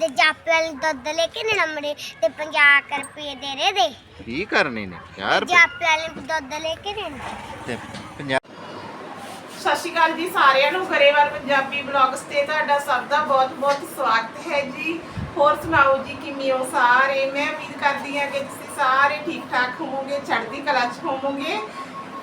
ਤੇ ਜਾਪੇ ਵਾਲੇ ਦੁੱਧ ਲੈ ਕੇ ਨੇ ਨੰਬਰੇ ਤੇ 50 ਰੁਪਏ ਦੇ ਰੇ ਦੇ। ਕੀ ਕਰਨੇ ਨੇ? ਯਾਰ ਜਾਪੇ ਵਾਲੇ ਦੁੱਧ ਲੈ ਕੇ ਨੇ ਤੇ ਪੰਜਾਬ ਸਤਿ ਸ਼੍ਰੀ ਅਕਾਲ ਜੀ ਸਾਰਿਆਂ ਨੂੰ ਗਰੇਵਾਲ ਪੰਜਾਬੀ ਬਲੌਗਸ ਤੇ ਤੁਹਾਡਾ ਸਭ ਦਾ ਬਹੁਤ-ਬਹੁਤ ਸਵਾਗਤ ਹੈ ਜੀ। ਹੋਰ ਸੁਣਾਓ ਜੀ ਕਿਵੇਂ ਹੋ ਸਾਰੇ? ਮੈਂ ਉਮੀਦ ਕਰਦੀ ਹਾਂ ਕਿ ਤੁਸੀਂ ਸਾਰੇ ਠੀਕ ਠਾਕ ਹੋਵੋਗੇ ਚੜ੍ਹਦੀ ਕਲਾ 'ਚ ਹੋਵੋਗੇ।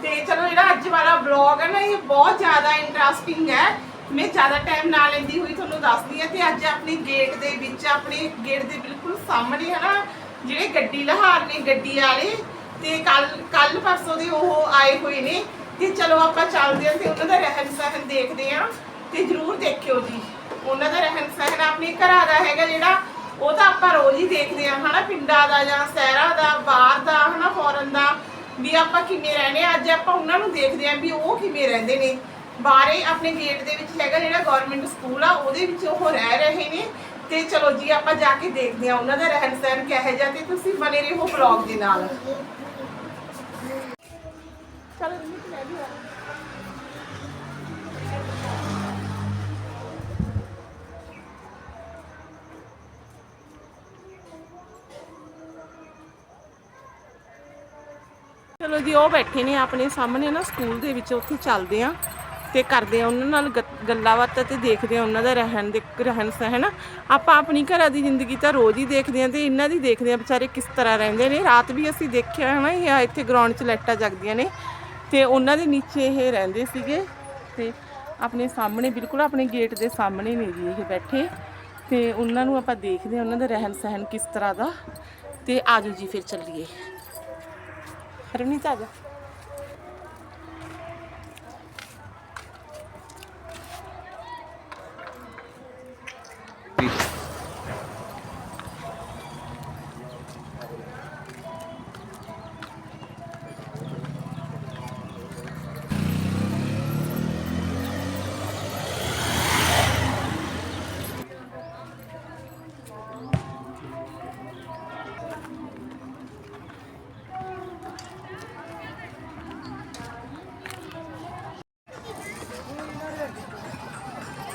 ਤੇ ਚਲੋ ਜਿਹੜਾ ਅੱਜ ਵਾਲਾ ਬਲੌਗ ਹੈ ਨਾ ਇਹ ਬਹੁਤ ਜ਼ਿਆਦਾ ਇੰਟਰਸਟਿੰਗ ਹੈ। ਮੈਂ ਜ਼ਿਆਦਾ ਟਾਈਮ ਨਾ ਲੈਂਦੀ ਹੋਈ ਤੁਹਾਨੂੰ ਦੱਸਦੀ ਹਾਂ ਤੇ ਅੱਜ ਆਪਣੇ ਗੇਟ ਦੇ ਵਿੱਚ, ਆਪਣੇ ਗੇਟ ਦੇ ਬਿਲਕੁਲ ਸਾਹਮਣੇ ਹੈ ਨਾ ਜਿਹੜੇ ਗੱਡੀ ਲਹਾਰ ਨੇ, ਗੱਡੀ ਵਾਲੇ, ਤੇ ਕੱਲ ਕੱਲ ਪਰਸੋਂ ਦੇ ਉਹ ਆਏ ਹੋਏ ਨੇ। ਤੇ ਚਲੋ ਆਪਾਂ ਚੱਲਦੇ ਹਾਂ ਤੇ ਉਹਨਾਂ ਦਾ ਰਹਿਣ ਸਹਿਣ ਦੇਖਦੇ ਹਾਂ। ਤੇ ਜਰੂਰ ਦੇਖਿਓ ਜੀ। ਉਹਨਾਂ ਦਾ ਰਹਿਣ ਸਹਿਣ ਆਪਣੇ ਘਰਾਂ ਦਾ ਹੈਗਾ ਜਿਹੜਾ, ਉਹ ਤਾਂ ਆਪਾਂ ਰੋਜ਼ ਹੀ ਦੇਖਦੇ ਹਾਂ ਹਨਾ, ਪਿੰਡਾਂ ਦਾ ਜਾਂ ਸ਼ਹਿਰਾਂ ਦਾ, ਬਾਹਰ ਦਾ ਹਨਾ ਫੋਰਨ ਦਾ, ਵੀ ਆਪਾਂ ਕਿਵੇਂ ਰਹਿੰਦੇ ਹਾਂ। ਅੱਜ ਆਪਾਂ ਉਹਨਾਂ ਨੂੰ ਦੇਖਦੇ ਹਾਂ ਵੀ ਉਹ ਕਿਵੇਂ ਰਹਿੰਦੇ ਨੇ। ਬਾਹਰੇ ਆਪਣੇ ਗੇਟ ਦੇ ਵਿੱਚ ਹੈਗਾ ਜਿਹੜਾ ਗਵਰਨਮੈਂਟ ਸਕੂਲ ਆ, ਉਹਦੇ ਵਿੱਚ ਉਹ ਰਹਿ ਰਹੇ ਨੇ। ਤੇ ਚਲੋ ਜੀ, ਆਪਾਂ ਜਾ ਕੇ ਦੇਖਦੇ ਹਾਂ ਉਹਨਾਂ ਦਾ ਰਹਿਣ ਸਹਿਣ ਕਿਹੋ ਜਿਹਾ ਤੇ ਤੁਸੀਂ ਬਨੇ ਰਹੋ ਬਲੌਗ ਦੇ ਨਾਲ। ਚਲੋ ਰਿਮਿਤ ਲੈ ਵੀ ਆ ਚਲੋ ਜੀ, ਉਹ ਬੈਠੇ ਨੇ ਆਪਣੇ ਸਾਹਮਣੇ ਨਾ ਸਕੂਲ ਦੇ ਵਿੱਚ, ਉੱਥੇ ਚੱਲਦੇ ਆ ਤੇ ਕਰਦੇ ਆ, ਉਹਨਾਂ ਨਾਲ ਗੱਲਾਂ ਬਾਤਾਂ ਤੇ ਦੇਖਦੇ ਆ, ਉਹਨਾਂ ਦਾ ਰਹਿਣ ਦੇ, ਰਹਿਣ ਸਹਿਣ। ਆਪਾਂ ਆਪਣੀ ਘਰਾਂ ਦੀ ਜ਼ਿੰਦਗੀ ਤਾਂ ਰੋਜ਼ ਹੀ ਦੇਖਦੇ ਆ ਤੇ ਇਹਨਾਂ ਦੀ ਦੇਖਦੇ ਆ, ਵਿਚਾਰੇ ਕਿਸ ਤਰ੍ਹਾਂ ਰਹਿੰਦੇ ਨੇ। ਰਾਤ ਵੀ ਅਸੀਂ ਦੇਖਿਆ ਹੈ ਨਾ, ਇਹ ਇੱਥੇ ਗਰਾਊਂਡ 'ਚ ਲਾਈਟਾਂ ਜਗਦੀਆਂ ਨੇ ਤੇ ਉਹਨਾਂ ਦੇ ਨੀਚੇ ਇਹ ਰਹਿੰਦੇ ਸੀਗੇ ਤੇ ਆਪਣੇ ਸਾਹਮਣੇ, ਬਿਲਕੁਲ ਆਪਣੇ ਗੇਟ ਦੇ ਸਾਹਮਣੇ ਨੇ ਜੀ ਇਹ ਬੈਠੇ। ਤੇ ਉਹਨਾਂ ਨੂੰ ਆਪਾਂ ਦੇਖਦੇ ਆ, ਉਹਨਾਂ ਦਾ ਰਹਿਣ ਸਹਿਣ ਕਿਸ ਤਰ੍ਹਾਂ ਦਾ। ਤੇ ਆਜੋ ਜੀ, ਫਿਰ ਚੱਲੀਏ। ਰਵਨੀਤ ਆ ਜਾ।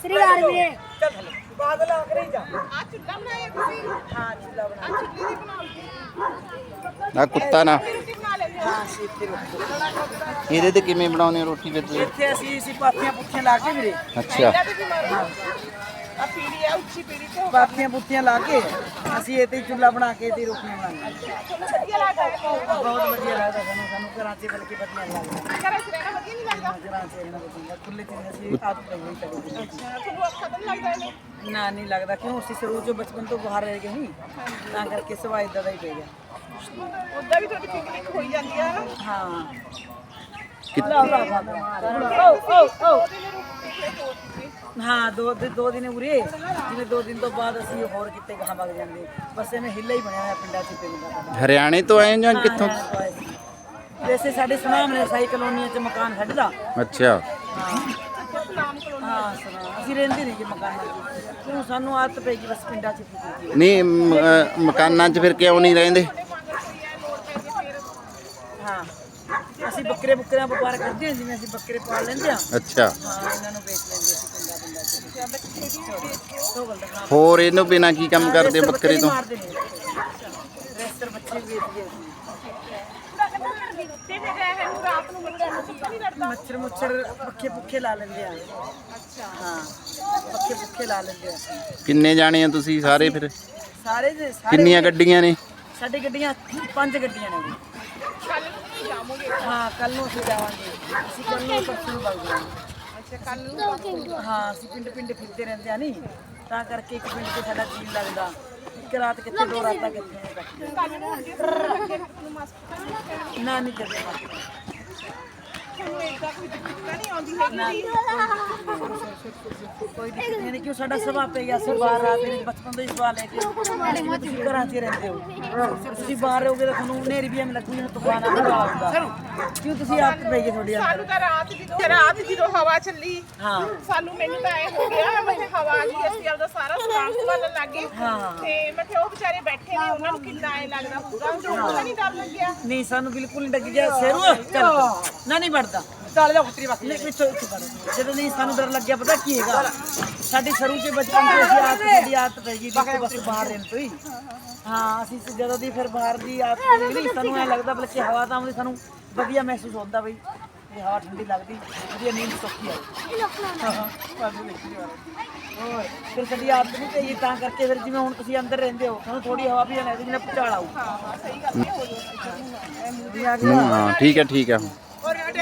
ਸ੍ਰੀ ਅਕਾਲ ਵੀਰੇ ਆ ਚੁੱਲਾ ਬਣਾਇਆ ਤੁਸੀਂ ਹਾਂ ਚੁੱਲਾ ਬਣਾਇਆ ਆ ਚੁੱਲੀ ਦੀ ਬਣਾਉਂਦੇ ਆ ਕੁੱਤਾ ਨਾ। ਇਹਦੇ ਤੇ ਕਿਵੇਂ ਬਣਾਉਣੇ ਰੋਟੀ ਤੁਸੀਂ? ਇੱਥੇ ਅਸੀਂ ਅਸੀਂ ਪਾਥੀਆਂ ਪੁੱਥੀਆਂ ਲਾ ਕੇ ਵੀਰੇ। ਅੱਛਾ। ਆ ਪੀੜੀ ਆ ਉੱਚੀ ਪੀੜੀ ਤੇ ਹੋ ਪਾਥੀਆਂ ਪੁੱਥੀਆਂ ਲਾ ਕੇ ਅਸੀਂ ਇੱਥੇ ਹੀ ਚੁੱਲ੍ਹਾ ਬਣਾ ਕੇ ਤੇ ਰੋਟੀਆਂ ਬਣਾਉਂਦੇ ਤੁਹਾਨੂੰ ਵਧੀਆ ਲੱਗਦਾ ਹੈ। ਬਹੁਤ ਵਧੀਆ ਲੱਗਦਾ ਸਾਨੂੰ ਸਾਨੂੰ ਘਰਾਂ 'ਚ ਬਲਕਿ ਵਧੀਆ ਲੱਗਦਾ। ਘਰਾਂ 'ਚ ਰਹਿਣਾ ਵਧੀਆ ਨਹੀਂ ਲੱਗਦਾ। ਘਰਾਂ 'ਚ ਇਹਨਾਂ ਵਧੀਆ ਖੁੱਲੇ 'ਚ ਅਸੀਂ ਪਈ ਹੋਈ ਸਾਡੀ ਦੀ। ਤੁਹਾਨੂੰ ਅੱਖਾਂ ਤੋਂ ਨੀ ਲੱਗਦਾ ਇਹਨੇ? ਨਾ ਨਹੀਂ ਲੱਗਦਾ। ਕਿਉਂ? ਅਸੀਂ ਸ਼ੁਰੂ ਤੋਂ ਬਚਪਨ ਤੋਂ ਬਾਹਰ ਰਹਿ ਗਏ ਨਹੀਂ। ਤਾਂ ਕਰਕੇ ਸਵਾ ਇਦਾਂ ਦਾ ਹੀ ਪੈ ਗਿਆ। ਉਦਾਂ ਵੀ ਤੁਹਾਡੀ ਪਿਕਨਿਕ ਹੋਈ ਜਾਂਦੀ ਆ ਨਾ ਹਾਂ। ਹਾਂ ਦੋ ਦਿਨ ਦੋ ਦਿਨ ਉਰੇ ਜਿਵੇਂ ਦੋ ਦਿਨ ਤੋਂ ਬਾਅਦ ਅਸੀਂ ਹੋਰ ਕਿਤੇ ਗਾਹਾਂ ਵਗ ਜਾਂਦੇ। ਬਸ ਐਵੇਂ ਹਿੱਲਾ ਹੀ ਬਣਿਆ ਹੋਇਆ ਪਿੰਡਾਂ 'ਚ ਪਿੰਡ ਦਾ ਸਾਡਾ। ਹਰਿਆਣੇ ਤੋਂ ਆਏ ਜਾਂ ਕਿੱਥੋਂ? ਵੈਸੇ ਸਾਡੇ ਸੁਨਾਮ ਨੇ ਸਾਈ ਕਲੋਨੀਆਂ 'ਚ ਮਕਾਨ ਸਾਡਾ ਅੱਛਾ। ਹਾਂ। ਸੁਨਾਮ ਅਸੀਂ ਰਹਿੰਦੇ ਨਹੀਂ ਜੀ ਮਕਾਨਾਂ 'ਚ। ਕਿਉਂ ਸਾਨੂੰ ਆਦਤ ਪੈ ਗਈ ਬਸ ਪਿੰਡਾਂ 'ਚ ਨਹੀਂ ਮ- ਮਕਾਨਾਂ 'ਚ ਫਿਰ ਕਿਉਂ ਨਹੀਂ ਰਹਿੰਦੇ? ਹਾਂ। ਅਸੀਂ ਬੱਕਰੇ ਬੁੱਕਰਿਆਂ ਵਪਾਰ ਕਰਦੇ ਹਾਂ ਜਿਵੇਂ ਅਸੀਂ ਬੱਕਰੇ ਪਾਲ ਲੈਂਦੇ ਹਾਂ। ਅੱਛਾ। ਹਾਂ ਇਹਨਾਂ ਨੂੰ ਵੇਚ ਲੈਂਦੇ ਅਸੀਂ। ਹੋਰ ਇਹਨੂੰ ਬਿਨਾ ਕੀ ਕੰਮ ਕਰਦੇ ਬੱਕਰੇ ਤੋਂ? ਰੈਸਟਰ ਬੱਚੇ ਵੇਚਦੇ ਮੱਛਰ ਮੁੱਛਰ ਪੱਖੇ ਪੁੱਖੇ ਲਾ ਲੈਂਦੇ ਆ। ਹਾਂ ਪੱਖੇ ਪੁੱਖੇ ਲਾ ਲੈਂਦੇ ਆ। ਕਿੰਨੇ ਜਾਣੇ ਆ ਤੁਸੀਂ ਸਾਰੇ ਫਿਰ? ਸਾਰੇ ਦੇ ਸਾਰੇ ਕਿੰਨੀਆਂ ਗੱਡੀਆਂ ਨੇ? ਸਾਡੀ ਗੱਡੀਆਂ ਪੰਜ ਗੱਡੀਆਂ ਨੇ। ਕੱਲ ਨੂੰ ਜਾਮੋਗੇ ਹਾਂ ਕੱਲ ਨੂੰ ਅਸੀਂ ਜਾਵਾਂਗੇ। ਅਸੀਂ ਕੱਲ ਨੂੰ ਪਰਸੋਂ ਵਗ ਜਾਵਾਂਗੇ। ਹਾਂ ਅਸੀਂ ਪਿੰਡ ਪਿੰਡ ਫਿਰਦੇ ਰਹਿੰਦੇ ਆ ਨਹੀਂ ਤਾਂ ਕਰਕੇ ਇੱਕ ਪਿੰਡ ਤੇ ਸਾਡਾ ਜੀਅ ਲੱਗਦਾ? ਇੱਕ ਰਾਤ ਕਿੱਥੇ ਦੋ ਰਾਤਾਂ ਕਿੱਥੇ? ਨਾ ਨਹੀਂ ਕਰਦੇ ਕੋਈ ਦਿੱਕਤ ਨਹੀਂ ਆਉਂਦੀ ਹੈਗੀ। ਜੀ ਕੋਈ ਦਿੱਕਤ ਨਹੀਂ ਕਿਉਂ ਸਾਡਾ ਸੁਭਾਅ ਪੈ ਗਿਆ ਸੀ ਬਾਹਰ ਆ ਮੇਰੇ ਬਚਪਨ ਤੋਂ ਹੀ ਸਵਾਲ ਲੈ ਕੇ ਜਿਵੇਂ ਤੁਸੀਂ ਘਰਾਂ 'ਚ ਹੀ ਰਹਿੰਦੇ ਹੋ। ਤੁਸੀਂ ਬਾਹਰ ਰਹੋਗੇ ਤਾਂ ਤੁਹਾਨੂੰ ਨੇਰੀ ਵੀ ਐਵੇਂ ਲੱਗੂਗੀ ਨਾ ਤੂਫਾਨ ਆਉਂਦਾ ਆਉਂਦਾ ਕਿਉਂ ਤੁਸੀਂ ਆਪ ਪੈ ਗਏ ਤੁਹਾਡੀ ਸਾਨੂੰ ਤਾਂ ਰਾਤ ਜਦੋਂ ਰਾਤ ਜਦੋਂ ਹਵਾ ਚੱਲੀ ਹਾਂ। ਸਾਨੂੰ ਮੈਨੂੰ ਤਾਂ ਐ ਹੋ ਗਿਆ ਮੈਂ ਕਿਹਾ ਹਵਾ ਆ ਗਈ ਅਸੀਂ ਆਪਦਾ ਸਾਰਾ ਸਮਾਨ ਸੰਭਾਲਣ ਲੱਗ ਗਏ। ਹਾਂ। ਤੇ ਮੈਂ ਕਿਹਾ ਉਹ ਵਿਚਾਰੇ ਬੈਠੇ ਨੇ ਉਹਨਾਂ ਨੂੰ ਕਿੰਨਾ ਐ ਲੱਗਦਾ ਹੋਊਗਾ? ਉਹਨਾਂ ਨੂੰ ਨਹੀਂ ਡਰ ਲੱਗਿਆ। ਨਹੀਂ ਸਾਨੂੰ ਬਿਲਕੁਲ ਨਹੀਂ ਲੱਗੀ ਗਿਆ ਸ਼ੇਰੂ ਚੱਲ। ਨਾ ਨਹੀਂ ਵੜਦਾ ਚੱਲ ਜਾ ਪੁੱਤਰੀ ਬਾਕੀ ਨਹੀਂ ਪਿੱਛੇ ਇੱਥੇ ਵੜ ਜਦੋਂ ਨਹੀਂ ਸਾਨੂੰ ਡਰ ਲੱਗਿਆ ਪਤਾ ਕੀ ਹੈਗਾ? ਸਾਡੀ ਸ਼ਰੂ ਚ ਬਚਪਨ ਤੋਂ ਅਸੀਂ ਆਦਤ ਸਾਡੀ ਆਦਤ ਪੈ ਗਈ ਵੀ ਬਸ ਬਾਹਰ ਰਹਿਣ ਤੋਂ ਹੀ। ਹਾਂ ਅਸੀਂ ਜਦੋਂ ਦੀ ਫਿਰ ਬਾਹਰ ਦੀ ਆਦਤ ਪੈ ਗਈ ਸਾਨੂੰ ਐ ਲੱਗਦਾ ਬਲਕਿ ਹਵਾ ਤਾਂ ਆਉਂਦੀ ਸਾਨੂੰ ਵਧੀਆ ਮਹਿਸੂਸ ਹੁੰਦਾ ਬਈ ਇਹ ਹਵਾ ਠੰਡੀ ਲੱਗਦੀ ਵਧੀਆ ਨੀਂਦ ਸੌਖੀ ਆਈ ਹਾਂ ਹਾਂ ਹੋਰ ਫਿਰ ਸਾਡੀ ਆਦਤ ਨਹੀਂ ਪਈ ਤਾਂ ਕਰਕੇ ਫਿਰ ਜਿਵੇਂ ਹੁਣ ਤੁਸੀਂ ਅੰਦਰ ਰਹਿੰਦੇ ਹੋ ਤੁਹਾਨੂੰ ਥੋੜੀ ਹਵਾ ਵੀ ਆਉਂਦੀ ਜਿਵੇਂ ਭੁਚਾਲ ਆਊ ਸਹੀ ਗੱਲ ਹੈ। ਹੋ ਜਾਊ ਹੂੰ, ਹਾਂ ਠੀਕ ਹੈ ਠੀਕ ਹੈ।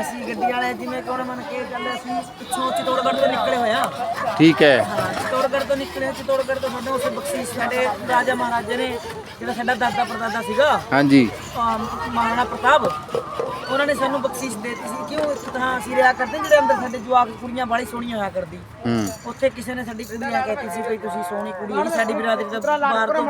ਅਸੀਂ ਗੱਡੀ ਵਾਲੇ ਜਿਵੇਂ ਕੋਣ ਮੰਨ ਕੇ ਚੱਲੇ ਅਸੀਂ ਪਿੱਛੋਂ ਚਿਤੌੜਗੜ੍ਹ ਤੋਂ ਨਿਕਲੇ ਹੋਇਆ ਠੀਕ ਹੈ। ਚਿਤੌੜਗੜ੍ਹ ਤੋਂ ਨਿਕਲੇ ਚਿਤੌੜਗੜ੍ਹ ਤੋਂ ਸਾਡੇ ਉਸ ਬਖਸ਼ੀਸ਼ ਸਾਡੇ ਰਾਜਾ ਮਹਾਰਾਜੇ ਨੇ ਜਿਹੜਾ ਸਾਡਾ ਦਾਦਾ ਪਰਦਾਦਾ ਸੀਗਾ ਹਾਂਜੀ। ਅਮ ਮਹਾਰਾਣਾ ਪ੍ਰਤਾਪ ਉਹਨਾਂ ਨੇ ਸਾਨੂੰ ਬਖਸ਼ਿਸ਼ ਦੇ ਦਿੱਤੀ ਸੀ। ਕਿਉਂ? ਇੱਕ ਤਾਂ ਅਸੀਂ ਰਿਆ ਕਰਦੇ ਜਿਹੜੇ ਅੰਦਰ ਸਾਡੇ ਜਵਾਕ ਕੁੜੀਆਂ ਬਾਲੀ ਸੋਹਣੀਆਂ ਹੋਇਆ ਕਰਦੀ। ਹੂੰ। ਉੱਥੇ ਕਿਸੇ ਨੇ ਸਾਡੀ ਕੁੜੀਆਂ ਕਹਿਤੀ ਸੀ ਭਈ ਤੁਸੀਂ ਸੋਹਣੀ ਕੁੜੀ ਹੈ ਸਾਡੀ ਬਰਾਦਰੀ ਦਾ ਬਾਹਰ ਤੋਂ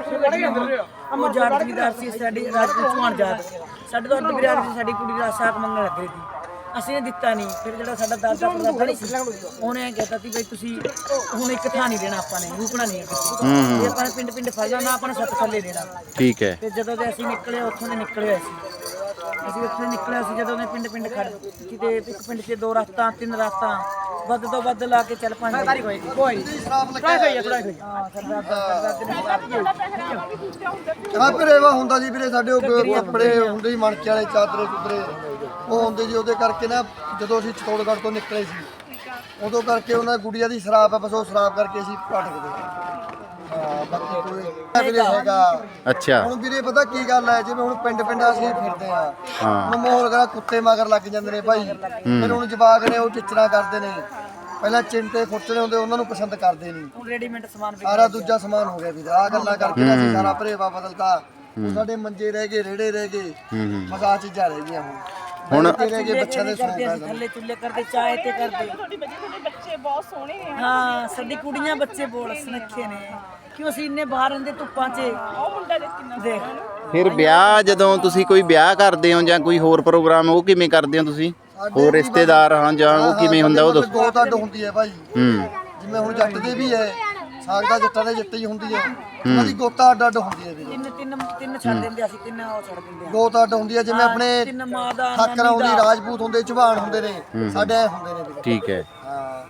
ਉਹ ਜਾਤ ਜ਼ਿਮੀਦਾਰ ਸੀ ਸਾਡੀ ਰਾਜਪੂਤ ਚੌਹਾਨ ਜਾਤ ਸਾਡੇ ਤੋਂ ਅੱਧ ਬਰਾਦਰੀ ਸਾਡੀ ਕੁੜੀ ਦਾ ਸਾਥ ਮੰਗਣ ਲੱਗ ਰਹੀ ਸੀ। ਅਸੀਂ ਨੇ ਦਿੱਤਾ ਨਹੀਂ ਫਿਰ ਜਿਹੜਾ ਸਾਡਾ ਦਾਦਾ ਪਰਦਾਦਾ ਨਹੀਂ ਸੀ ਉਹਨੇ ਇਹ ਕਹਿਤਾ ਸੀ ਬਈ ਤੁਸੀਂ ਹੁਣ ਇੱਕ ਥਾਂ ਨਹੀਂ ਦੇਣਾ ਆਪਾਂ ਨੇ ਰੁਕਣਾ ਨਹੀਂ ਹੂੰ। ਆਪਾਂ ਪਿੰਡ ਪਿੰਡ ਫੜ ਜਾਣਾ ਆਪਾਂ ਨੇ ਸੱਤ ਥੱਲੇ ਦੇਣਾ। ਠੀਕ ਹੈ। ਤੇ ਜਦੋਂ ਦੇ ਅਸੀਂ ਨਿਕਲੇ ਉੱਥੋਂ ਦੇ ਨਿਕਲੇ ਹੋਏ ਸੀ ਅਸੀਂ ਉੱਥੇ ਨਿਕਲੇ ਸੀ ਜਦੋਂ ਦੇ ਪਿੰਡ ਪਿੰਡ ਖੜ ਕਿਤੇ ਇੱਕ ਪਿੰਡ 'ਚ ਦੋ ਰਸਤਾ ਤਿੰਨ ਰਸਤਾ ਵੱਧ ਤੋਂ ਵੱਧ ਲਾ ਕੇ ਚੱਲ ਪੰਜ ਸਾਰੀ ਕੋਈ ਕੋਈ ਟਰਾਈ ਹੋਈ ਟਰਾਈ ਹੋਈ ਹਾਂ ਸਰਦਾਰ ਦਾ ਸਰਦਾਰ ਦੇ ਆ। ਵੀਰੇ ਵਾ ਹੁੰਦਾ ਜੀ ਵੀਰੇ ਸਾਡੇ ਉਹ ਪ- ਕੱਪੜੇ ਹੁੰਦੇ ਸੀ ਮਣਕੇ ਵਾਲੇ ਚਾਦਰੇ ਚੁਦਰੇ ਉਹ ਹੁੰਦੇ ਜੀ ਉਹਦੇ ਕਰਕੇ ਨਾ ਜਦੋਂ ਅਸੀਂ ਚਤੌੜਗੜ੍ਹ ਤੋਂ ਨਿਕਲੇ ਸੀ ਉਦੋਂ ਕਰਕੇ ਉਹਨਾਂ ਦੀ ਗੁੜੀਆ ਦੀ ਸ਼ਰਾਬ ਆ ਬਸ ਉਹ ਸ਼ਰਾਬ ਕਰਕੇ ਅਸੀਂ ਭਟਕਦੇ ਹਾਂ। ਬਾਕੀ ਕੋਈ ਵੀਰੇ ਹੈਗਾ। ਅੱਛਾ। ਹੁਣ ਵੀਰੇ ਪਤਾ ਕੀ ਗੱਲ ਹੈ ਜਿਵੇਂ ਹੁਣ ਪਿੰਡ ਪਿੰਡਾਂ ਅਸੀਂ ਫਿਰਦੇ ਆ ਹਾਂ। ਹੁਣ ਮਾਹੌਲ ਕਰਾ ਕੁੱਤੇ ਮਗਰ ਲੱਗ ਜਾਂਦੇ ਨੇ ਭਾਈ। ਫਿਰ ਹੁਣ ਜਵਾਕ ਨੇ ਉਹ ਟਿਚਰਾ ਕਰਦੇ ਨੇ। ਪਹਿਲਾਂ ਚਿੰਟੇ ਖੁੱਟਣੇ ਹੁੰਦੇ ਉਹਨਾਂ ਨੂੰ ਪਸੰਦ ਕਰਦੇ ਨਹੀਂ। ਹੁਣ ਰੈਡੀਮੇਡ ਸਮਾਨ ਵੀ ਸਾਰਾ ਦੂਜਾ ਸਮਾਨ ਹੋ ਗਿਆ ਵੀਰ ਆ ਗੱਲਾਂ ਕਰਕੇ ਅਸੀਂ ਸਾਰਾ ਭਰੇਵਾ ਬਦਲਤਾ। ਸਾਡੇ ਮੰਜੇ ਰਹਿ ਗਏ ਰੇੜੇ ਰਹਿ ਗਏ। ਹੂੰ ਹੂੰ। ਮਜ਼ਾ ਚੀਜ਼ਾਂ ਰਹਿ ਗਈਆਂ ਹੁਣ। ਹੁਣ ਹੁਣ ਰਹਿ ਗਏ ਬੱਚਿਆਂ ਦੇ ਸੌਂਕ ਕਰਦੇ ਆ ਅਸੀਂ ਥੱਲੇ ਚੁੱਲ੍ਹੇ ਕਰਦੇ ਚਾਏ ਤੇ ਕਰਦੇ। ਤੁਹਾਡੀ ਵਜ੍ਹਾ ਤੁਹਾਡੇ ਬੱਚੇ ਬਹੁਤ ਸੋਹਣੇ ਨੇ ਹਾਂ ਸਾਡੀ ਕੁੜੀਆਂ ਬੱਚੇ ਬੋਲ ਸੁਨੱਖੇ ਨੇ। ਕਿਉਂ ਅਸੀਂ ਇੰਨੇ ਬਾਹਰ ਰਹਿੰਦੇ ਧੁੱਪਾਂ 'ਚ? ਉਹ ਮੁੰਡਾ ਦੇ ਕਿੰਨਾ ਦੇਖ। ਫਿਰ ਵਿਆਹ ਜਦੋਂ ਤੁਸੀਂ ਕੋਈ ਵਿਆਹ ਕਰਦੇ ਹੋ ਜਾਂ ਕੋਈ ਹੋਰ ਪ੍ਰੋਗਰਾਮ ਉਹ ਕਿਵੇਂ ਕਰਦੇ ਹੋ ਤੁਸੀਂ? ਹੋਰ ਰਿਸ਼ਤੇਦਾਰ ਹਾਂ ਜਾਂ ਉਹ ਕਿਵੇਂ ਹੁੰਦਾ ਉਹ ਦੱਸੋ। ਦੋ ਤੱਡ ਹੁੰਦੀ ਹੈ ਭਾਈ। ਹੂੰ। ਜਿਵੇਂ ਹੁਣ ਜੱਟ ਦੇ ਵੀ ਹੈ ਸਾਗ ਦਾ ਜੱਟਾਂ ਦੇ ਜੱਟ ਹੀ ਹੁੰਦੀ ਹੈ। ਉਹਨਾਂ ਦੀ ਗੋਤਾ ਅੱਡ ਅੱਡ ਹੁੰਦੀ ਹੈ ਵੀਰੇ ਤਿੰਨ ਤਿੰਨ ਤਿੰਨ ਛੱਡ ਦਿੰਦੇ ਅਸੀਂ ਤਿੰਨ ਉਹ ਛੱਡ ਦਿੰਦੇ ਆ। ਗੋਤ ਅੱਡ ਹੁੰਦੀ ਹੈ ਜਿਵੇਂ ਆਪਣੇ ਤਿੰਨ ਮਾਂ ਦਾ ਠਾਕਰ ਆਉਂਦੀ ਰਾਜਪੂਤ ਹੁੰਦੇ ਚੌਹਾਨ ਹੁੰਦੇ ਨੇ। ਸਾਡੇ ਐ ਹੁੰਦੇ ਨੇ ਵੀਰੇ। ਠੀਕ ਹੈ। ਹਾਂ।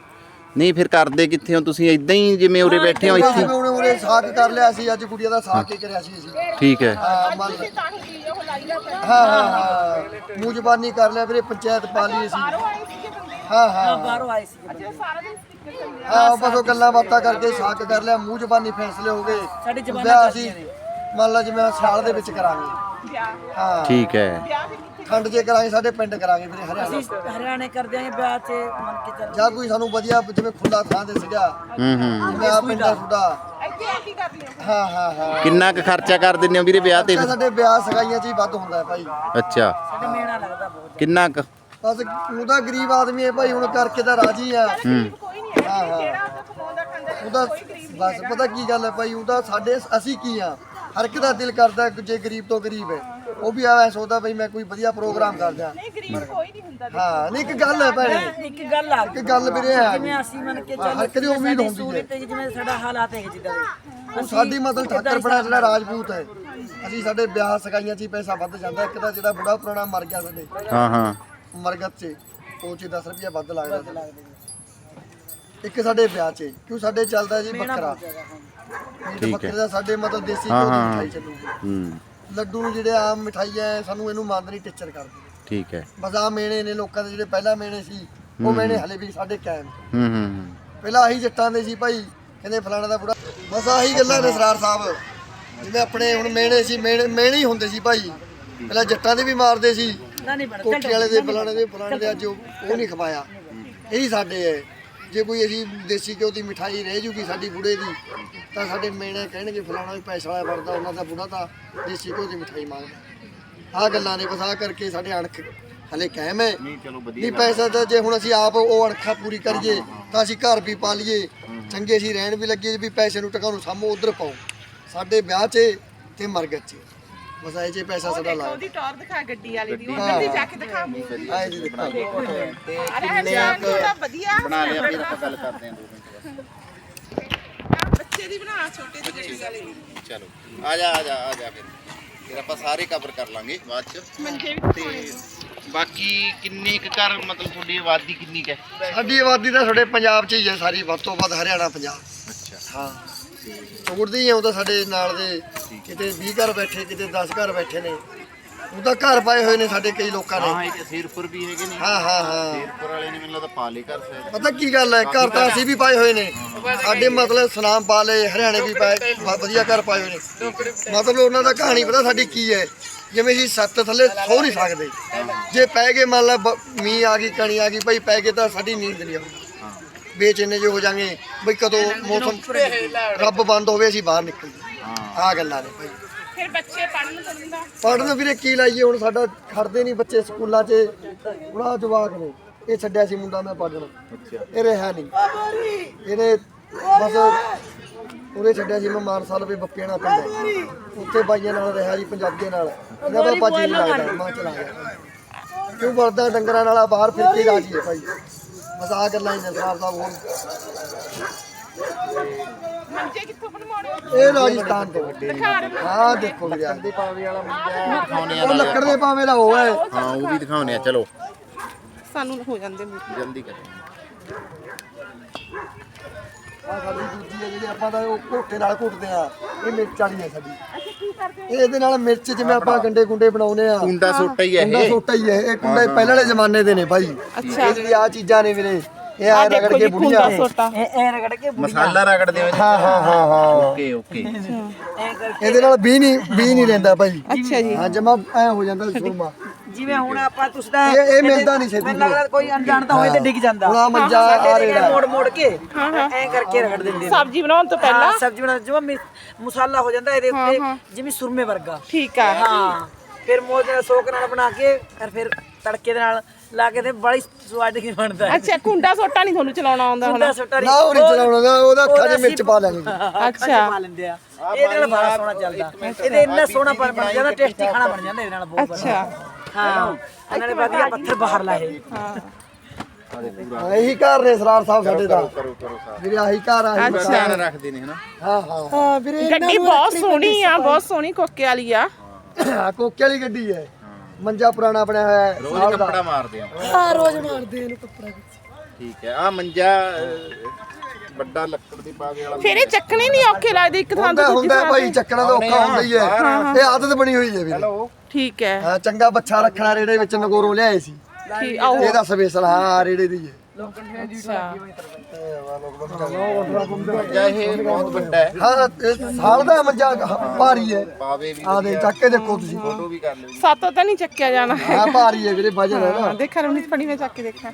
ਨਹੀਂ ਫਿਰ ਕਰਦੇ ਕਿੱਥੇ ਹੋ ਤੁਸੀਂ? ਇਦਾਂ ਹੀ ਜਿਵੇਂ ਉਰੇ ਬੈਠੇ ਹੋ ਇੱਥੇ ਜਿਵੇਂ ਉਹਨੇ ਉਹਨੇ ਸਾਗ ਕਰ ਲਿਆ ਸੀ ਅੱਜ ਕੁੜੀਆਂ ਦਾ ਸਾਗ ਹੀ। ਕਰਿਆ ਸੀ ਅਸੀਂ। ਠੀਕ ਹੈ। ਹਾਂ ਮੰਨ ਲਓ। ਤਾਂ ਹੀ ਚੀਜ਼ ਉਹ ਲਾਈ ਦਾ ਪਿਆ ਹਾਂ ਹਾਂ ਹਾਂ। ਮੂੰਹ ਜ਼ਬਾਨੀ ਕਰ ਲਿਆ ਵੀਰੇ ਪੰਚਾਇਤ ਪਾ ਲਈ ਸੀ ਬਾਹਰੋਂ ਆਏ ਸੀਗੇ ਬੰਦੇ। ਹਾਂ ਹਾਂ। ਬਾਹਰੋਂ ਆਏ ਸੀ ਜੋ ਸਾਰਾ ਦਿਨ ਸਟਿੱਕਰ ਚੱਲਦੇ ਹਾਂ ਬਸ ਉਹ ਗੱਲਾਂ ਬਾਤਾਂ ਕਰਕੇ ਸਾਕ ਕਰ ਲਿਆ ਮੂੰਹ ਜ਼ਬਾਨੀ ਫੈਸਲੇ ਹੋ ਗਏ। ਸਾਡੀ ਜ਼ਬਾਨਾਂ ਵਿਆਹ ਅਸੀਂ ਮੰਨ ਲਾ ਜਿਵੇਂ ਸਾਲ ਦੇ ਵਿੱਚ ਕਰਾਂਗੇ। ਹਾਂ। ਠੀਕ ਹੈ। ਖੰਡ ਜੇ ਕਰਾਂਗੇ ਸਾਡੇ ਪਿੰਡ ਕਰਾਂਗੇ ਵੀਰੇ ਹਰਿਆਣਾ। ਅਸੀਂ ਹਰਿਆਣੇ ਕਰਦੇ ਆਂ ਵਿਆਹ 'ਚ ਮੰਨ ਕੇ ਚੱਲ ਜਾਂ ਕੋਈ ਸਾਨੂੰ ਵਧੀਆ ਜਿਵੇਂ ਖੁੱਲਾ ਥਾਂ ਦੇ ਸੀਗਾ। ਹੂੰ ਹੂੰ। ਜਿਵੇਂ ਆ ਪਿੰਡ ਦਾ ਇੱਥੇ ਆ ਕੀ ਕਰਦੀ ਹੋ? ਹਾਂ ਹਾਂ ਹਾਂ। ਕਿੰਨਾ ਕੁ ਖਰਚਾ ਕਰ ਦਿੰਦੇ ਹੋ ਵੀਰੇ ਵਿਆਹ ਤੇ? ਤਾਂ ਸਾਡੇ ਵਿਆਹ ਸਗਾਈਆਂ 'ਚ ਹੀ ਵੱਧ ਹੁੰਦਾ ਹੈ ਭਾਈ। ਅੱਛਾ। ਸਾਡੇ ਮੇਣਾ ਲੱਗਦਾ ਬਹੁਤ ਕਿੰਨਾ ਕੁ? ਬਸ ਉਹਦਾ ਗਰੀਬ ਆਦਮੀ ਹੈ ਭਾਈ ਹੁਣ ਕਰਕੇ ਤਾਂ ਰਾਜੀ ਆ। ਹੂੰ। ਉਹਦਾ ਬਸ ਪਤਾ ਕੀ ਗੱਲ ਹੈ ਭਾਈ ਉਹਦਾ ਸਾਡੇ ਅਸੀਂ ਕੀ ਆ? ਹਰ ਇੱਕ ਦਾ ਦਿਲ ਕਰਦਾ ਹੈ ਕਿ ਜੇ ਗਰੀਬ ਤੋਂ ਗਰੀਬ ਹੈ। ਉਹ ਵੀ ਆਇਆ ਸੋਚਦਾ ਬਈ ਮੈਂ ਕੋਈ ਵਧੀਆ ਪ੍ਰੋਗਰਾਮ ਕਰ ਦਿਆਂ ਨਹੀਂ ਗਰੀਬ ਕੋਈ ਨਹੀਂ ਹੁੰਦਾ ਹਾਂ ਨਹੀਂ ਇੱਕ ਗੱਲ ਹੈ ਭੈਣੇ ਇੱਕ ਗੱਲ ਆ ਇੱਕ ਗੱਲ ਵੀਰੇ ਹੈ। ਜਿਵੇਂ ਅਸੀਂ ਮੰਨ ਕੇ ਹਾਂ, ਚੱਲ ਹਰ ਇੱਕ ਦੀ ਉਮੀਦ ਸਾਡੀ ਹੁੰਦੀ ਹੈ। ਸਹੂਲਤ ਜਿਵੇਂ ਸਾਡਾ ਹਾਲਾਤ ਹੈ ਜਿੱਦਾਂ ਦੇ ਹੁਣ ਸਾਡੀ ਮਤਲਬ ਠਾਕਰ ਬਣਾ ਜਿਹੜਾ ਰਾਜਪੂਤ ਹੈ। ਅਸੀਂ ਸਾਡੇ ਵਿਆਹ ਸਗਾਈਆਂ 'ਚ ਹੀ ਪੈਸਾ ਵੱਧ ਜਾਂਦਾ। ਇੱਕ ਤਾਂ ਜਿਹੜਾ ਬੁੜਾ ਪੁਰਾਣਾ ਮਰ ਗਿਆ ਸਾਡੇ। ਹਾਂ ਹਾਂ। ਮਰਗਤ 'ਚ ਉਹ 'ਚ 10 ਰੁਪਇਆ ਵੱਧ ਲੱਗਦਾ। ਇੱਕ ਸਾਡੇ ਵਿਆਹ 'ਚ ਕਿਉਂ ਸਾਡੇ ਚੱਲਦਾ ਜੀ ਬੱਕਰਾ। ਠੀਕ ਬੱਕਰੇ ਹੈ। ਦਾ ਸਾਡੇ ਮਤਲਬ ਦੇਸੀ ਹਾਂ, ਘਿਓ ਦੀ ਹਾਂ। ਮਿਠਾਈ ਚੱਲੂਗੀ। ਹੂੰ। ਲੱਡੂ ਜਿਹੜੇ ਆਮ ਮਠਾਈ ਐ ਸਾਨੂੰ ਇਹਨੂੰ ਮੰਦ ਨਹੀਂ ਟੀਚਰ ਕਰਦੇ ਠੀਕ ਹੈ। ਬਸ ਆ ਮੇਣੇ ਨੇ ਲੋਕਾਂ ਦੇ ਜਿਹੜੇ ਪਹਿਲਾਂ ਮੇਣੇ ਸੀ ਉਹ ਮੇਣੇ ਹਲੇ ਵੀ ਸਾਡੇ ਕਾਇਮ ਹੂੰ ਹੂੰ ਹੂੰ। ਪਹਿਲਾਂ ਆਹੀ ਜੱਟਾਂ ਦੇ ਸੀ ਭਾਈ ਕਹਿੰਦੇ ਫਲਾਣਾ ਦਾ ਬੁੜਾ। ਬਸ ਆਹੀ ਗੱਲਾਂ ਨੇ ਸਰਾਰ ਸਾਹਿਬ। ਜਿਵੇਂ ਆਪਣੇ ਹੁਣ ਮੇਣੇ ਸੀ ਮੇਣੇ ਮੇਣੇ ਹੀ ਹੁੰਦੇ ਸੀ ਭਾਈ। ਪਹਿਲਾਂ ਜੱਟਾਂ ਦੇ ਵੀ ਮਾਰਦੇ ਸੀ। ਨਾ ਨਹੀਂ ਬਣਦਾ ਕੋਠੀ ਵਾਲੇ ਦੇ ਫਲਾਣੇ ਦੇ ਫਲਾਣੇ ਦੇ ਅੱਜ ਉਹ ਉਹ ਨਹੀਂ ਖਵਾਇਆ। ਇਹੀ ਸਾਡੇ ਹੈ। ਜੇ ਕੋਈ ਅਸੀਂ ਦੇਸੀ ਘਿਓ ਦੀ ਮਿਠਾਈ ਰਹਿ ਜੂਗੀ ਸਾਡੀ ਬੁੜੇ ਦੀ ਤਾਂ ਸਾਡੇ ਮੇਣੇ ਕਹਿਣਗੇ ਫਲਾਣਾ ਵੀ ਪੈਸਾ ਵਾਲਾ ਵਰਦਾ ਉਹਨਾਂ ਦਾ ਬੁੜਾ ਤਾਂ ਦੇਸੀ ਘਿਓ ਦੀ ਮਿਠਾਈ ਮੰਗਦਾ ਆਹ ਗੱਲਾਂ ਨੇ ਆਹ ਕਰਕੇ ਸਾਡੇ ਅਣਖ ਹਲੇ ਕਾਇਮ ਹੈ। ਨਹੀਂ ਚਲੋ ਨਹੀਂ ਪੈਸਾ ਤਾਂ ਜੇ ਹੁਣ ਅਸੀਂ ਆਪ ਉਹ ਅਣਖਾਂ ਪੂਰੀ ਕਰੀਏ ਤਾਂ ਅਸੀਂ ਘਰ ਵੀ ਪਾ ਲਈਏ ਚੰਗੇ ਅਸੀਂ ਰਹਿਣ ਵੀ ਲੱਗੀਏ ਵੀ ਪੈਸੇ ਨੂੰ ਟਿਕਾਉਣ ਸਾਮੋ ਉਧਰ ਪਾਓ। ਸਾਡੇ ਵਿਆਹ 'ਚ ਤੇ ਮਰਗਤ 'ਚ। ਇਹ 'ਚ ਪੈਸਾ ਸਾਡਾ ਦੇਖੋ ਲਾਇਆ ਉਹਦੀ ਟੌਰ ਦਿਖਾ ਗੱਡੀ ਵਾਲੇ ਦੀ ਉਧਰ ਦੀ ਜਾ ਕੇ ਦਿਖਾ। ਆਏ ਜੀ ਦੇਖੋ। ਅਰੇ ਹਾਂ ਵਧੀਆ। ਬਣਾ ਲਿਆ ਫਿਰ ਆਪਾਂ ਗੱਲ ਕਰਦੇ ਹਾਂ ਦੋ ਮਿੰਟ ਬਸ। ਬੱਚੇ ਦੀ ਬਣਾ ਛੋਟੇ ਦੀ ਗੱਡੀ ਵਾਲੇ। ਦੀ ਚਲੋ ਆ ਜਾ ਆ ਜਾ ਆ ਜਾ ਫਿਰ। ਫਿਰ ਆਪਾਂ ਸਾਰੇ ਕਵਰ ਕਰ ਲਾਂਗੇ ਬਾਅਦ ਚ। ਮੰਜੇ ਵੀ ਤੇ ਬਾਕੀ ਕਿੰਨੇ ਕੁ ਘਰ ਮਤਲਬ ਤੁਹਾਡੀ ਆਬਾਦੀ ਕਿੰਨੀ ਕੁ ਹੈ? ਸਾਡੀ ਆਬਾਦੀ ਤਾਂ ਸਾਡੇ ਪੰਜਾਬ 'ਚ ਹੀ ਹੈ ਸਾਰੀ ਵੱਧ ਤੋਂ ਵੱਧ ਹਰਿਆਣਾ ਪੰਜਾਬ। ਅੱਛਾ। ਹਾਂ। ਉੜਦੀ ਹੀ ਆਉਂਦਾ ਸਾਡੇ ਨਾਲ ਦੇ। ਕਿਤੇ 20 ਘਰ ਬੈਠੇ ਕਿਤੇ 10 ਘਰ ਬੈਠੇ ਨੇ। ਉਹਦਾ ਘਰ ਪਾਏ ਹੋਏ ਨੇ ਸਾਡੇ ਕਈ ਲੋਕਾਂ ਨੇ। ਹਾਂ ਇਹ ਸਿਰਪੁਰ ਵੀ ਹੈਗੇ ਨੇ। ਹਾਂ ਹਾਂ ਹਾਂ। ਸਿਰਪੁਰ ਵਾਲੇ ਨੇ ਮੈਨੂੰ ਲੱਗਦਾ ਪਾਲੇ ਘਰ ਸ਼ਾਇਦ। ਪਤਾ ਕੀ ਗੱਲ ਹੈ ਘਰ ਤਾਂ ਅਸੀਂ ਵੀ ਪਾਏ ਹੋਏ ਨੇ। ਸਾਡੇ ਮਤਲਬ ਸੁਨਾਮ ਪਾਲੇ ਹਰਿਆਣੇ ਵੀ ਪਾਏ ਵਧੀਆ ਘਰ ਪਾਏ ਹੋਏ ਨੇ। ਮਤਲਬ ਉਹਨਾਂ ਦਾ ਕਹਾਣੀ ਪਤਾ ਸਾਡੀ ਕੀ ਹੈ? ਜਿਵੇਂ ਅਸੀਂ ਸੱਤ ਥੱਲੇ ਸੋ ਨਹੀਂ ਸਕਦੇ। ਜੇ ਪੈ ਗਏ ਮੰਨ ਲਾ ਮੀਂਹ ਆ ਗਈ ਕਣੀ ਆ ਗਈ ਭਾਈ ਪੈ ਗਏ ਤਾਂ ਸਾਡੀ ਨੀਂਦ ਨਹੀਂ ਆਉਂਦੀ। ਬੇਚੈਨੇ ਜੋ ਹੋ ਜਾਗੇ ਬਈ ਕਦੋਂ ਮੌਸਮ ਰੱਬ ਬੰਦ ਹੋਵੇ ਅਸੀਂ ਬਾਹਰ ਨਿਕਲੀਏ ਆ ਗੱਲਾਂ ਨੇ ਭਾਈ ਫਿਰ ਬੱਚੇ ਪੜਨ ਤੁਰਨ ਪੜਨ ਵੀਰੇ ਕੀ ਲਾਈਏ ਹੁਣ ਸਾਡਾ ਖੜਦੇ ਨਹੀਂ ਬੱਚੇ ਸਕੂਲਾਂ 'ਚ। ਬੜਾ ਜਵਾਕ ਨੇ ਇਹ ਛੱਡਿਆ ਸੀ ਮੁੰਡਾ ਮੈਂ ਪੜਨ ਅੱਛਾ। ਇਹ ਰਿਹਾ ਨਹੀਂ। ਇਹਨੇ ਬਸ ਉਰੇ ਛੱਡਿਆ ਸੀ ਮੈਂ ਮਾਨਸਾ ਲਵੇ ਬੱਪੇ ਨਾਲ ਪਿੰਡ। ਹੈ। ਉੱਥੇ ਬਾਈਆਂ ਨਾਲ ਰਿਹਾ ਜੀ ਪੰਜਾਬੀਆਂ ਨਾਲ। ਇਹਦਾ ਬਾਬਾ ਜੀ ਲੱਗਦਾ ਮਾਂ ਚਲਾ ਗਿਆ। ਕਿਉਂ ਵਰਦਾ ਡੰਗਰਾਂ ਨਾਲ ਬਾਹਰ ਫਿਰ ਕੇ ਰਾਜੀ ਹੈ ਭਾਈ? ਬਸ ਆ ਗੱਲਾਂ ਹੀ ਨੇ ਸਾਹਿਬ ਮੰਜੇ ਕਿੱਥੋਂ ਬਣਵਾਉਣੇ ਇਹ ਰਾਜਸਥਾਨ ਤੋਂ। ਹਾਂ। ਦੇਖੋ। ਵੀਰੇ ਦਿਖਾਉਣੇ ਆ ਉਹ ਨਾਲੇ। ਲੱਕੜ ਦੇ ਪਾਵੇਂ ਦਾ ਉਹ ਹੈ। ਹਾਂ ਉਹ ਵੀ ਦਿਖਾਉਣੇ ਆ ਚਲੋ। ਸਾਨੂੰ ਹੋ ਜਾਂਦੇ ਜਲਦੀ ਕਰੋ। ਆ ਸਾਡੀ ਦੂਜੀ ਹੈ ਜਿਹੜੀ ਆਪਾਂ ਤਾਂ ਉਹ ਘੋਟੇ ਨਾਲ ਘੁੱਟਦੇ ਆ ਇਹ ਮਿਰਚ ਵਾਲੀ ਹੈ ਸਾਡੀ। ਇਹਦੇ ਨਾਲ ਮਿਰਚ ਜਿਵੇਂ ਆਪਾਂ ਗੰਡੇ ਗੁੰਡੇ ਬਣਾਉਨੇ ਆ। ਕੁੰਡਾ ਸੋਟਾ ਹੀ ਹੈ ਕੁੰਡਾ ਇਹ। ਸੋਟਾ ਹੀ ਹੈ। ਇਹ ਕੁੰਡੇ ਪਹਿਲਾਂ ਵਾਲੇ ਜ਼ਮਾਨੇ ਦੇ ਨੇ ਭਾਈ ਅੱਛਾ। ਇਹ ਜਿਹੜੀ ਆ ਚੀਜ਼ਾਂ ਨੇ ਵੀਰੇ। ਇਹ ਆ ਰਗੜ ਕੇ ਬੁੜੀਆਂ ਸੋਟਾ। ਇਹ ਰਗੜ ਕੇ ਬੁੜੀਆਂ। ਮਸਾਲਾ ਰਗੜਦੇ ਹੋ ਹਾਂ ਹਾਂ ਹਾਂ ਹਾਂ। Okay okay. ਇਹਦੇ ਨਾਲ ਵੀ ਨਹੀਂ ਵੀ ਨਹੀਂ ਰਹਿੰਦਾ ਭਾਈ। ਅੱਛਾ ਜੀ। ਹਾਂ ਜਮਾ ਐ ਹੋ ਜਾਂਦਾ ਸੁਰਮਾ। ਜਿਵੇਂ ਹੁਣ ਆਪਾਂ ਤੁਸੀਂ ਤਾਂ ਇਹ- ਇਹ ਮਿਲਦਾ ਨਹੀਂ ਛੇਤੀ ਮੈਨੂੰ ਲੱਗਦਾ ਕੋਈ ਅਣਜਾਣਤਾ ਹੋਏ ਤੇ ਡਿੱਗ ਜਾਂਦਾ। ਹੁਣ ਆ ਮੰਜਾ ਆ ਰੇੜਾ। ਮੋੜ ਮੋੜ ਕੇ ਐ ਕਰਕੇ ਰਗੜ ਦਿੰਦੇ ਨੇ। ਸਬਜ਼ੀ ਬਣਾਉਣ ਤੋਂ ਹਾਂ ਪਹਿਲਾਂ। ਸਬਜ਼ੀ ਬਣਾ ਜਿਵੇਂ ਮਸਾਲਾ ਹੋ ਜਾਂਦਾ ਇਹਦੇ ਉੱਤੇ ਜਿਵੇਂ ਸੁਰਮੇ ਵਰਗਾ। ਠੀਕ ਆ। ਹਾਂ ਫਿਰ ਮੋਜ ਨਾਲ ਸੋਕ ਨਾਲ ਬਣਾ ਕੇ ਫਿਰ ਤੜਕੇ ਦੇ ਨਾਲ ਲਾ ਕੇ ਤੇ ਬੜੀ ਸਵਾਦ ਕੀ ਬਣਦਾ ਹੈ। ਅੱਛਾ ਕੁੰਡਾ ਸੋਟਾ ਨਹੀਂ ਤੁਹਾਨੂੰ ਚਲਾਉਣਾ ਆਉਂਦਾ ਹੁਣ? ਕੁੰਡਾ ਸੁੱਟਾ ਨਾ ਉਹ ਨਹੀਂ ਚਲਾਉਣਾ ਦਾ ਉਹਦਾ ਅੱਖਾਂ 'ਚ ਮਿਰਚ ਪਾ ਲੈਣੀ ਅੱਛਾ। ਪਾ ਲੈਂਦੇ ਆ। ਇਹਦੇ ਨਾਲ ਬੜਾ ਸੋਹਣਾ ਚੱਲਦਾ। ਇਹਦੇ ਇੰਨਾ ਸੋਹਣਾ ਬਣ ਬਣ ਜਾਂਦਾ ਟੇਸਟੀ ਖਾਣਾ ਬਣ ਜਾਂਦਾ ਇਹਦੇ ਨਾਲ ਬਹੁਤ ਅੱਛਾ। ਹਾਂ ਇਹਨਾਂ ਨੇ ਵਧੀਆ ਪੱਥਰ ਬਾਹਰ ਲਾਏ। ਹਾਂ ਹਾਂ, ਇਹੀ ਘਰ ਨੇ ਸਰਾਰ ਸਾਹਿਬ ਸਾਡੇ ਦਾ। ਕਰੋ ਕਰੋ ਸਾਰਾ ਵੀਰੇ ਆਹੀ ਘਰ ਆ ਧਿਆਨ ਰੱਖਦੇ ਨੇ ਹਨਾ? ਹਾਂ ਹਾਂ। ਗੱਡੀ ਬਹੁਤ ਸੋਹਣੀ ਆ ਬਹੁਤ ਸੋਹਣੀ ਕੋਕੇ ਵਾਲੀ ਆ। ਕੋਕੇ ਵਾਲੀ ਗੱਡੀ ਹੈ। ਮੰਜਾ ਪੁਰਾਣਾ ਬਣਿਆ ਹੋਇਆ ਹੈ ਰੋਜ਼ ਕੱਪੜਾ ਮਾਰਦੇ ਆ। ਹਾਂ ਰੋਜ਼ ਮਾਰਦੇ ਇਹਨੂੰ ਕੱਪੜਾ ਠੀਕ ਹੈ ਆ ਮੰਜਾ ਅਹ, ਵੱਡਾ ਲੱਕੜ ਦੀ ਪਾਵੇ ਵਾਲਾ ਫਿਰ ਇਹ ਚੱਕਣੇ ਨਹੀਂ ਔਖੇ ਲੱਗਦੇ ਇੱਕ ਥਾਂ ਹੁੰਦਾ ਤੋਂ ਦੂਜੀ ਹੁੰਦਾ ਥਾਂ ਭਾਈ ਚੱਕਣਾ ਤਾਂ ਔਖਾ ਹੁੰਦਾ ਹੀ ਹੈ। ਇਹ ਆਦਤ ਬਣੀ ਹੋਈ ਹੈ ਵੀਰੇ। ਠੀਕ ਹੈ। ਹਾਂ ਚੰਗਾ ਬੱਚਾ ਰੱਖਣਾ ਰੇੜੇ ਵਿੱਚ ਨਗੋਰੋਂ ਲਿਆਏ ਸੀ। ਠੀਕ ਆਓ। ਇਹਦਾ ਸਪੈਸ਼ਲ ਹਾਂ ਰੇੜੇ ਦੀ ਹੈ। ਮੰਜਾ ਇਹ ਬਹੁਤ ਵੱਡਾ ਹੈ। ਹਾਂ ਸਾਲ ਦਾ ਮੰਜਾ ਭਾਰੀ ਹੈ। ਪਾਵੇ ਵੀ ਆ ਦੇ ਚੱਕ ਕੇ ਦੇਖੋ ਤੁਸੀਂ। ਫੋਟੋ ਵੀ ਕਰ ਲਿਓ ਸਾਤੋਂ ਤਾਂ ਨਹੀਂ ਚੱਕਿਆ ਜਾਣਾ। ਹਾਂ ਭਾਰੀ ਹੈ ਵੀਰੇ ਵਜਨ ਹੈ ਨਾ। ਹਾਂ ਦੇਖਾ ਰਮਨੀਤ ਫੜੀ ਮੈਂ ਚੱਕ ਕੇ ਦੇਖਾਂ।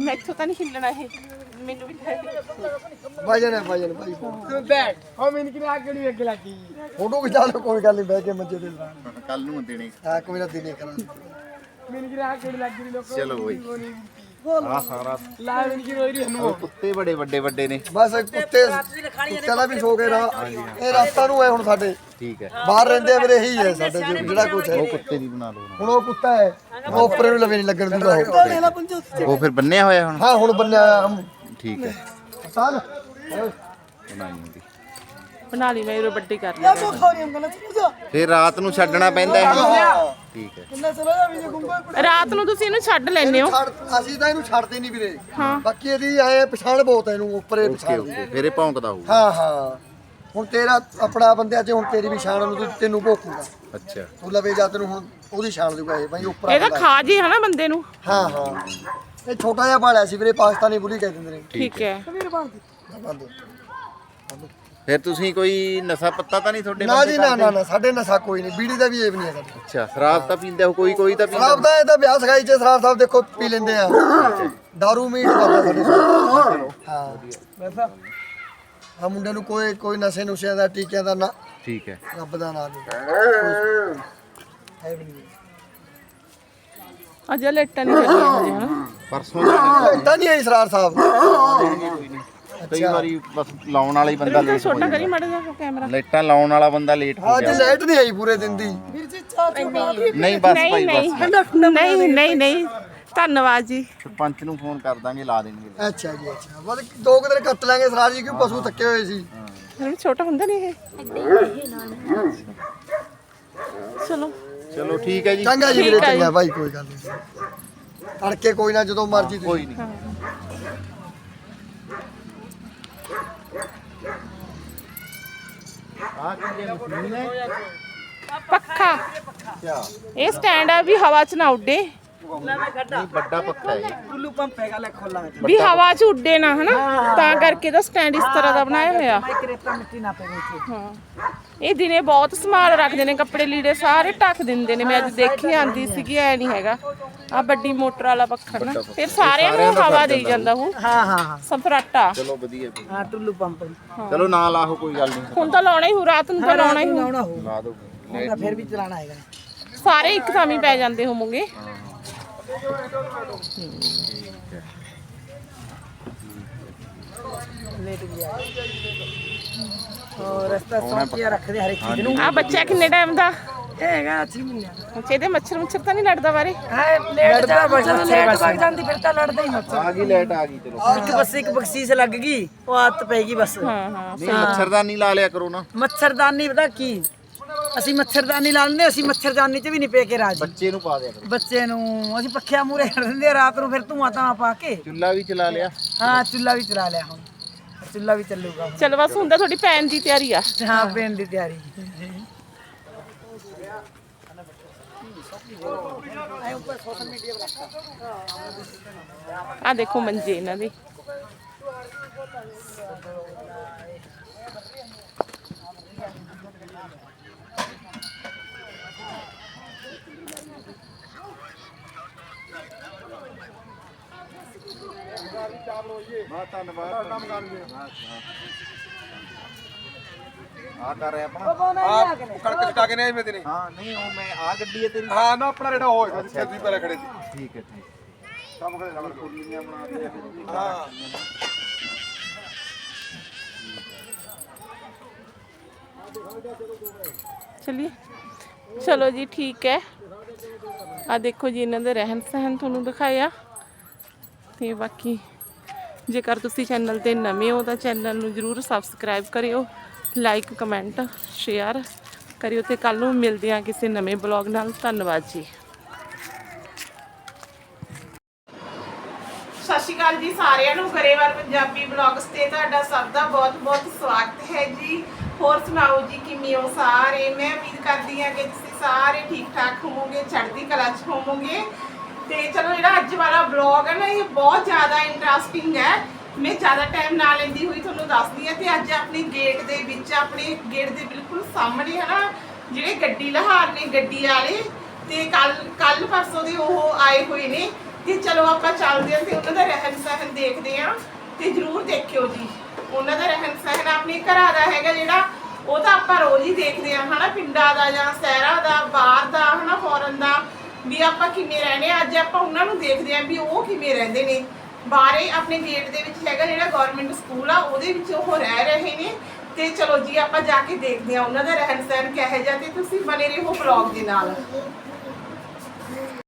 ਮੈਂ ਇੱਥੋਂ ਤਾਂ ਨਹੀਂ ਹਿੱਲਣਾ ਇਹ। ਮੈਨੂੰ ਵੀ ਲੈ ਵਜਨ ਹੈ ਵਜਨ ਭਾਈ। ਬੈਠ ਉਹ ਮੈਨੂੰ ਕਿ ਆ ਕਿਹੜੀ ਅੱਗੇ ਲੱਗੀ। ਫੋਟੋ ਖਿਚਾ ਲਓ ਕੋਈ ਗੱਲ ਨਹੀਂ ਬਹਿ ਕੇ ਮੰਜੇ ਤੇ ਕੱਲ ਨੂੰ ਦੇਣੇ ਹਾਂ ਕੋਈ ਨਾ ਦਿਨੇ ਕਰਾਂ ਮੈਨੂੰ ਕਿ ਆ ਕਿਹੜੀ ਲੱਗੀ ਲੋਕ ਚਲੋ ਬਈ। ਆ ਸਾਰਾ ਲਾ ਮੈਨੂੰ ਕਿ ਰੋਈ ਰਹੀ ਉਹ ਕੁੱਤੇ ਬੜੇ ਵੱਡੇ ਵੱਡੇ ਨੇ। ਬਸ ਕੁੱਤੇ ਕੁੱਤਿਆਂ ਦਾ ਵੀ ਸੋ ਗਏ ਰਾ ਇਹ ਰਾਤਾਂ ਨੂੰ ਹੈ ਹੁਣ ਸਾਡੇ। ਠੀਕ ਹੈ। ਬਾਹਰ ਰਹਿੰਦੇ ਆ ਵੀਰੇ ਇਹੀ ਹੈ ਸਾਡੇ ਜੋ ਜਿਹੜਾ ਕੁਝ ਹੈ। ਉਹ ਕੁੱਤੇ ਦੀ ਬਣਾ ਲਓ ਹੁਣ ਉਹ ਕੁੱਤਾ ਹੈ ਉਹ ਉੱਪਰ ਨੂੰ ਲਵੇ ਨਹੀਂ ਲੱਗਣ ਦਿੰਦਾ ਉਹ। ਉਹ ਫਿਰ ਬੰਨਿਆ ਹੋਇਆ ਹੁਣ? ਹਾਂ ਹੁਣ ਬੰਨਿਆ ਠੀਕ ਹੈ। ਸਾਲ ਬਣਾਈ ਹੁੰਦੀ। ਬਣਾ ਲਈ ਮੈਂ ਇਹ ਵੱਡੀ ਕਰ ਲਈ ਫਿਰ ਰਾਤ ਨੂੰ ਛੱਡਣਾ ਪੈਂਦਾ ਹੈ। ਠੀਕ ਹੈ। ਰਾਤ ਨੂੰ ਤੁਸੀਂ ਇਹਨੂੰ ਛੱਡ ਲੈਂਦੇ ਹੋ। ਛੱਡ- ਅਸੀਂ ਤਾਂ ਇਹਨੂੰ ਛੱਡਦੇ ਨਹੀਂ ਵੀਰੇ। ਬਾਕੀ ਇਹਦੀ ਐ ਪਛਾਣ ਬਹੁਤ ਹੈ ਇਹਨੂੰ ਉੱਪਰੇ ਓਕੇ ਪਛਾਣ। ਓਕੇ ਫਿਰ ਇਹ ਭੌਂਕਦਾ ਹੋਊ ਹਾਂ ਹਾਂ। ਹੁਣ ਤੇਰਾ ਆਪਣਾ ਬੰਦਿਆਂ 'ਚ ਹੁਣ ਤੇਰੀ ਵੀ ਸ਼ਾਨ ਨੂੰ ਤੂੰ- ਤੈਨੂੰ ਭੋਕੂਗਾ। ਅੱਛਾ। ਤੂੰ ਲਵੇ ਜਾ ਤੈਨੂੰ ਹੁਣ ਉਹਦੀ ਸ਼ਾਨ ਦੂਗਾ ਇਹ ਭਾਈ ਉੱਪਰ ਇਹਦਾ ਬੰਦਾ। ਖਾ ਜੀ ਹਨਾ ਬੰਦੇ ਨੂੰ। ਹਾਂ ਹਾਂ। ਇਹ ਛੋਟਾ ਜਿਹਾ ਪਾਲਿਆ ਸੀ ਵੀਰੇ ਪਾਕਿਸਤਾਨੀ ਬੁਲੀ ਕਹਿ ਦਿੰਦੇ ਨੇ। ਠੀਕ ਹੈ। ਬੰਦ। ਫਿਰ ਤੁਸੀਂ ਕੋਈ ਨਸ਼ਾ ਪੱਤਾ ਤਾਂ ਨਹੀਂ ਤੁਹਾਡੇ ਨਾ ਬੰਦੇ ਜੀ ਨਾ ਕਰਦੇ? ਨਾ ਨਾ ਸਾਡੇ ਨਸ਼ਾ ਕੋਈ ਨਹੀਂ। ਬੀੜੀ ਦਾ ਵੀ ਏਬ ਨਹੀਂ ਹੈ ਸਾਡੇ ਅੱਛਾ ਸ਼ਰਾਬ ਤਾਂ ਪੀਂਦੇ ਹੋ ਕੋਈ ਕੋਈ ਤਾਂ ਪੀਂਦਾ ਸ਼ਰਾਬ ਦਾ ਇਹ ਤਾਂ ਵਿਆਹ ਸਗਾਈ 'ਚ ਸ਼ਰਾਬ ਸਾਹਿਬ ਦੇਖੋ ਪੀ ਲੈਂਦੇ ਆ। ਦਾਰੂ ਮੀਟ ਕਰਦਾ ਸਾਡੇ ਕੋਲ। ਹਾਂ। ਆ ਮੁੰਡੇ ਨੂੰ ਕੋਈ ਕੋਈ ਨਸ਼ੇ ਨੁਸ਼ਿਆਂ ਦਾ ਟੀਕਿਆਂ ਦਾ ਨਾ ਠੀਕ ਹੈ। ਰੱਬ ਦਾ ਨਾਮ ਨਹੀਂ ਹੈ ਵੀ ਨਹੀਂ ਅਜੇ ਲੈਟਾਂ ਨਹੀਂ ਲੱਗੀਆਂ ਹਜੇ ਹਨਾ। ਪਰਸੋਂ ਇਦਾਂ ਨਹੀਂ ਹੈ ਸਰਾਰ ਸਾਹਿਬ। ਕਈ ਵਾਰੀ ਬਸ ਲਾਉਣ ਵਾਲਾ ਹੀ ਬੰਦਾ ਲੇਟ ਹੋ ਛੋਟਾ ਜਾਂਦਾ। ਕਰੀ ਮੜ ਜਾ ਕੈਮਰਾ। ਲਾਈਟਾਂ ਲਾਉਣ ਵਾਲਾ ਬੰਦਾ ਲੇਟ ਹੋ ਅੱਜ ਗਿਆ। ਲਾਈਟ ਨਹੀਂ ਆਈ ਪੂਰੇ ਦਿਨ ਦੀ। ਨਹੀਂ ਬਸ ਨਹੀਂ ਭਾਈ ਨਹੀਂ ਬਸ। ਨਹੀਂ। ਨਹੀਂ ਨਹੀਂ ਧੰਨਵਾਦ ਜੀ। ਸਰਪੰਚ ਨੂੰ ਫੋਨ ਕਰ ਦਾਂਗੇ ਲਾ ਦੇਣਗੇ। ਅੱਛਾ ਜੀ ਅੱਛਾ। ਬਸ ਦੋ ਕੁ ਦਿਨ ਕੱਟ ਲਾਂਗੇ ਸਰਾਰ ਜੀ ਕਿਉਂ ਪਸ਼ੂ ਥੱਕੇ ਹੋਏ ਸੀ। ਫਿਰ ਵੀ ਛੋਟਾ ਹੁੰਦਾ ਨਹੀਂ ਇਹ? ਚਲੋ। ਚਲੋ ਠੀਕ ਹੈ ਜੀ। ਚੰਗਾ ਜੀ ਠੀਕ ਵੀਰੇ ਆ ਜੀ। ਚੰਗਾ ਭਾਈ ਕੋਈ ਗੱਲ ਨਹੀਂ ਤੜਕੇ ਕੋਈ ਨਾ ਜਦੋਂ ਮਰਜ਼ੀ ਤੁਸੀਂ। ਕੋਈ ਨਹੀਂ ਆ ਕੀ ਹੈ ਮਸ਼ੀਨ ਹੈ ਪੱਖਾ। ਇਹ ਸਟੈਂਡ ਆ ਵੀ ਹਵਾ 'ਚ ਨਾ ਉੱਡੇ। ਨਹੀਂ ਵੱਡਾ ਪੱਖਾ ਹੈ। ਇਹ। ਟੁੱਲੂ ਪੰਪ ਹੈਗਾ ਲੈ ਖੋਲਾਂਗੇ ਵੀ ਹਵਾ 'ਚ ਉੱਡੇ ਨਾ ਹਨਾ? ਤਾਂ ਕਰਕੇ ਇਹਦਾ ਸਟੈਂਡ ਇਸ ਤਰ੍ਹਾਂ ਦਾ ਬਣਾਇਆ ਹੋਇਆ। ਮਾਈਕ ਰੇਤਾ ਮਿੱਟੀ ਨਾ ਪਵੇ ਇੱਥੇ। ਹਾਂ। ਇਹ ਦਿਨੇ ਬਹੁਤ ਸਮਾਨ ਰੱਖਦੇ ਨੇ ਕੱਪੜੇ ਲੀੜੇ ਸਾਰੇ ਢੱਕ ਦਿੰਦੇ ਨੇ। ਮੈਂ ਅੱਜ ਦੇਖੀ ਆਂਦੀ ਸੀਗੀ ਐ ਨਹੀਂ ਹੈਗਾ। ਆ ਵੱਡੀ ਮੋਟਰ ਵਾਲਾ ਪੱਖਾ ਨਾ ਫਿਰ ਸਾਰਿਆਂ ਨੂੰ ਹਵਾ ਦੇਈ ਜਾਂਦਾ ਉਹ। ਹਾਂ ਹਾਂ ਹਾਂ। ਸੰਫਰਾਟਾ ਚਲੋ ਵਧੀਆ ਜੀ। ਹਾਂ ਟੁੱਲੂ ਪੰਪ ਚਲੋ ਨਾ ਲਾਹੋ ਕੋਈ ਗੱਲ ਨਹੀਂ ਹੁਣ ਤਾਂ ਲਾਉਣਾ ਹੀ ਹੋ ਰਾਤ ਨੂੰ ਤਾਂ ਲਾਉਣਾ ਹੀ ਹੋਊ। ਲਾਉਣਾ ਹੋ ਲਾ ਦੋ ਤਾਂ ਫਿਰ ਵੀ ਚਲਾਣਾ ਹੈਗਾ। ਸਾਰੇ ਇੱਕ ਥਾਂ ਹੀ ਪੈ ਜਾਂਦੇ ਹੋਵੋਗੇ। ਲੇਟ ਗਿਆ। ਔਰ ਰਸਤਾ ਸੌਂਕਿਆ ਰੱਖਦੇ ਹਰ ਇੱਕ ਚੀਜ਼ ਨੂੰ। ਆ ਬੱਚਾ ਕਿੰਨੇ ਟਾਈਮ ਦਾ? ਇਹ ਹੈਗਾ 6 ਮਹੀਨਿਆਂ ਦਾ। ਅੱਛਾ ਇਹਦੇ ਮੱਛਰ ਮੁੱਛਰ ਤਾਂ ਨਹੀਂ ਲੜਦਾ ਬਾਰੇ? ਹਾਂ ਲੇਟ ਜਾ ਜਦੋਂ ਲੇਟ ਵਗ ਜਾਂਦੀ ਫਿਰ ਤਾਂ ਲੜਦਾ ਹੀ ਮੱਛਰ। ਆ ਗਈ ਲਾਈਟ ਆ ਗਈ ਚਲੋ। ਇੱਕ ਬਸ ਇੱਕ ਬਖਸ਼ੀਸ਼ ਲੱਗ ਗਈ ਉਹ ਆਦਤ ਪੈਗੀ ਬਸ। ਹਾਂ ਹਾਂ ਨਹੀਂ ਮੱਛਰਦਾਨੀ ਲਾ ਲਿਆ ਕਰੋ ਨਾ। ਮੱਛਰਦਾਨੀ ਪਤਾ ਕੀ? ਅਸੀਂ ਮੱਛਰਦਾਨੀ ਲਾ ਲੈਂਦੇ ਅਸੀਂ ਮੱਛਰਦਾਨੀ 'ਚ ਵੀ ਨਹੀਂ ਪੈ ਕੇ ਰਾਜੀ। ਬੱਚੇ ਨੂੰ ਪਾ ਦਿਆ ਕਰੋ। ਬੱਚੇ ਨੂੰ ਅਸੀਂ ਪੱਖਿਆਂ ਮੂਰੇ ਦਿੰਦੇ ਆ ਰਾਤ ਨੂੰ ਫਿਰ ਧੂਆਂ ਤਾਂ ਪਾ ਕੇ। ਚੁੱਲਾ ਵੀ ਚਲਾ ਲਿਆ। ਹਾਂ ਚੁੱਲਾ ਵੀ ਚਲਾ ਲਿਆ ਹੁਣ। ਚੁੱਲਾ ਵੀ ਚੱਲੂਗਾ। ਚਲ ਬਸ ਹੁੰਦਾ ਤੁਹਾਡੀ ਪੈਨ ਦੀ ਤਿਆਰੀ ਆ। ਹਾਂ ਪੇਨ ਦੀ ਤਿਆਰੀ। ਆ ਦੇਖੋ ਮੰਜੇ ਇਹਨਾਂ ਦੇ। ਬਹੁਤ ਧੰਨਵਾਦ। ਕੰਮ ਕਰ ਆ ਕਰ ਰਿਹਾ ਆਪਣਾ। ਕਣਕ ਚਟਾ ਕੇ ਨਹੀਂ ਮੈਂ ਤੇਰੇ। ਹਾਂ ਨਹੀਂ ਉਹ ਮੈਂ ਆ ਗੱਡੀ ਹੈ ਤੇਰੀ। ਹਾਂ ਨਾ ਆਪਣਾ ਰੇੜਾ ਹੋਏਗਾ ਜਿੱਥੇ ਤੁਸੀਂ ਪਹਿਲਾਂ ਖੜੇ ਸੀ। ਠੀਕ ਹੈ ਠੀਕ ਕੰਮ ਕਰ ਲਗਾ ਕੁਰਲੀਆਂ ਬਣਾ ਕੇ ਹਾਂ। ਚਲਿਏ। ਚਲੋ ਜੀ ਠੀਕ ਹੈ। ਆ ਦੇਖੋ ਜੀ ਇਹਨਾਂ ਦੇ ਰਹਿਣ ਸਹਿਣ ਤੁਹਾਨੂੰ ਦਿਖਾਇਆ। ਤੇ ਬਾਕੀ ਜੇਕਰ ਤੁਸੀਂ ਚੈਨਲ ਤੇ ਨਵੇਂ ਹੋ ਤਾਂ ਚੈਨਲ ਨੂੰ ਜਰੂਰ ਸਬਸਕ੍ਰਾਈਬ ਕਰਿਓ ਲਾਈਕ ਕਮੈਂਟ ਸ਼ੇਅਰ ਕਰਿਓ ਤੇ ਕੱਲ ਨੂੰ ਮਿਲਦੇ ਹਾਂ ਕਿਸੇ ਨਵੇਂ ਬਲੌਗ ਨਾਲ। ਧੰਨਵਾਦ ਜੀ। ਸਤਿ ਸ਼੍ਰੀ ਅਕਾਲ ਜੀ ਸਾਰਿਆਂ ਨੂੰ, ਗਰੇਵਾਲ ਪੰਜਾਬੀ ਬਲੌਗਸ ਤੇ ਤੁਹਾਡਾ ਸਭ ਦਾ ਬਹੁਤ-ਬਹੁਤ ਸਵਾਗਤ ਹੈ ਜੀ। ਹੋਰ ਸੁਣਾਓ ਜੀ, ਕਿਵੇਂ ਹੋ ਸਾਰੇ? ਮੈਂ ਉਮੀਦ ਕਰਦੀ ਹਾਂ ਕਿ ਤੁਸੀਂ ਸਾਰੇ ਠੀਕ ਠਾਕ ਹੋਵੋਗੇ, ਚੜ੍ਹਦੀ ਕਲਾ 'ਚ ਹੋਵੋਗੇ। ਤੇ ਚਲੋ ਜਿਹੜਾ ਅੱਜ ਵਾਲਾ ਬਲੌਗ ਹੈ ਨਾ, ਇਹ ਬਹੁਤ ਜ਼ਿਆਦਾ ਇੰਟਰਸਟਿੰਗ ਹੈ। ਮੈਂ ਜ਼ਿਆਦਾ ਟਾਈਮ ਨਾ ਲੈਂਦੀ ਹੋਈ ਤੁਹਾਨੂੰ ਦੱਸਦੀ ਹਾਂ ਤੇ ਅੱਜ ਆਪਣੇ ਗੇਟ ਦੇ ਵਿੱਚ, ਆਪਣੇ ਗੇਟ ਦੇ ਬਿਲਕੁਲ ਸਾਹਮਣੇ ਹੈ ਨਾ, ਜਿਹੜੇ ਗੱਡੀ ਲਹਾਰ ਨੇ, ਗੱਡੀ ਵਾਲੇ, ਤੇ ਕੱਲ ਕੱਲ ਪਰਸੋਂ ਦੇ ਉਹ ਆਏ ਹੋਏ ਨੇ। ਤੇ ਚਲੋ ਆਪਾਂ ਚੱਲਦੇ ਹਾਂ ਤੇ ਉਹਨਾਂ ਦਾ ਰਹਿਣ ਸਹਿਣ ਦੇਖਦੇ ਹਾਂ ਤੇ ਜਰੂਰ ਦੇਖਿਓ ਜੀ। ਉਹਨਾਂ ਦਾ ਰਹਿਣ ਸਹਿਣ ਆਪਣੇ ਘਰਾਂ ਦਾ ਹੈਗਾ ਜਿਹੜਾ, ਉਹ ਤਾਂ ਆਪਾਂ ਰੋਜ਼ ਹੀ ਦੇਖਦੇ ਹਾਂ, ਹਨਾ, ਪਿੰਡਾਂ ਦਾ ਜਾਂ ਸ਼ਹਿਰਾਂ ਦਾ, ਬਾਹਰ ਦਾ, ਹਨਾ ਫੋਰਨ ਦਾ। ਵੀ ਆਪਾਂ ਕਿਵੇਂ ਰਹਿੰਦੇ ਹਾਂ, ਅੱਜ ਆਪਾਂ ਉਹਨਾਂ ਨੂੰ ਦੇਖਦੇ ਹਾਂ ਵੀ ਉਹ ਕਿਵੇਂ ਰਹਿੰਦੇ ਨੇ। ਬਾਹਰੇ ਆਪਣੇ ਗੇਟ ਦੇ ਵਿੱਚ ਹੈਗਾ ਜਿਹੜਾ ਗਵਰਨਮੈਂਟ ਸਕੂਲ ਆ, ਉਹਦੇ ਵਿੱਚ ਉਹ ਰਹਿ ਰਹੇ ਨੇ। ਤੇ ਚਲੋ ਜੀ, ਆਪਾਂ ਜਾ ਕੇ ਦੇਖਦੇ ਹਾਂ ਉਹਨਾਂ ਦਾ ਰਹਿਣ ਸਹਿਣ ਕਿਹੋ ਜਿਹਾ ਤੇ ਤੁਸੀਂ ਬਨੇ ਰਹੋ ਬਲੌਗ ਦੇ ਨਾਲ।